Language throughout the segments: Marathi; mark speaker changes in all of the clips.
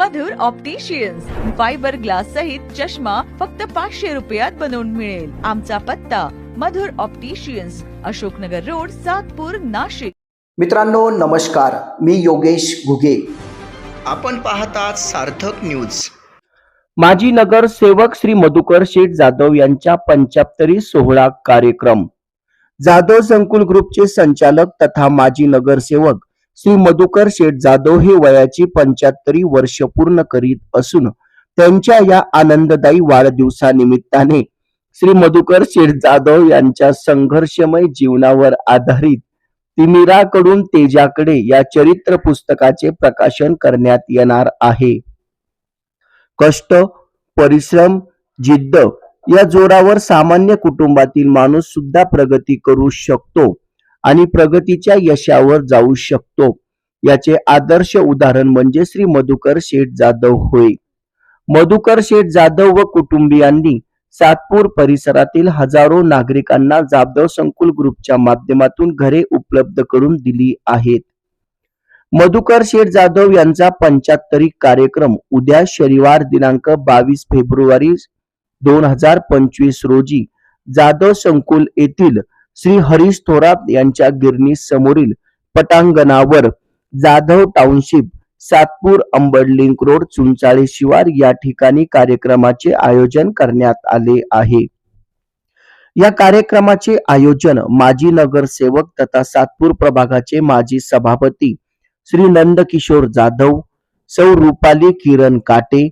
Speaker 1: मधुर ऑप्टिशियन्स फायबर ग्लास सहित चष्मा फक्त पाचशे रुपयात बनवून मिळेल. आमचा पत्ता मधुर ऑप्टिशियन्स अशोकनगर रोड सातपूर नाशिक.
Speaker 2: मित्रांनो नमस्कार. मी योगेश घुगे. आपण पाहतात सार्थक न्यूज
Speaker 3: माजी नगरसेवक श्री मधुकर शेठ जाधव यांच्या पंच्याहत्तरी सोहळा कार्यक्रम. जाधव संकुल ग्रुपचे संचालक तथा माजी नगरसेवक श्री मधुकर शेठ जाधव हे वयाची पंच्याहत्तरी वर्ष पूर्ण करीत असून त्यांच्या या आनंददायी वाढदिवसानिमित्ताने श्री मधुकर शेठ जाधव यांच्या संघर्षमय जीवनावर आधारित तिमिराकडून तेजाकडे या चरित्र पुस्तकाचे प्रकाशन करण्यात येणार आहे. कष्ट परिश्रम जिद्द या जोरावर सामान्य कुटुंबातील माणूस सुद्धा प्रगती करू शकतो. आणि प्रगतीच्या यशावर जाऊ शकतो. याचे आदर्श उदाहरण म्हणजे श्री मधुकर शेठ जाधव होय. मधुकर शेठ जाधव व कुटुंबियांनी सातपूर परिसरातील हजारो नागरिकांना जाधव संकुल ग्रुपच्या माध्यमातून घरे उपलब्ध करून दिली आहेत. मधुकर शेठ जाधव यांचा पंच्याहत्तरी कार्यक्रम उद्या शनिवार दिनांक बावीस फेब्रुवारी दोन हजार पंचवीस रोजी जाधव संकुल येथील श्री हरीश थोरात यांच्या गिरणी समोरील पटांगणावर Jadhav township Satpur Ambad link road Chunchali शिवार या ठिकाणी कार्यक्रमाचे आयोजन करण्यात आले आहे. या कार्यक्रमाचे आयोजन माजी नगरसेवक तथा सातपूर प्रभागाचे माजी सभापती श्री नंदकिशोर जाधव सौ रुपाली किरण काटे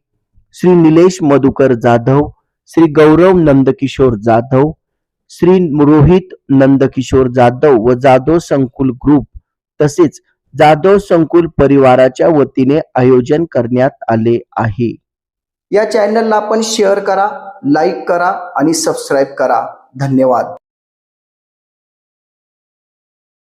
Speaker 3: श्री निलेश मधुकर जाधव श्री गौरव नंदकिशोर जाधव श्री रोहित नंदकिशोर जाधव व जाधव संकुल ग्रुप तसेच जाधव संकुल परिवाराच्या वतीने आयोजन करण्यात आले आहे.
Speaker 2: या चॅनलला आपण शेअर करा लाईक करा आणि सबस्क्राईब करा. धन्यवाद.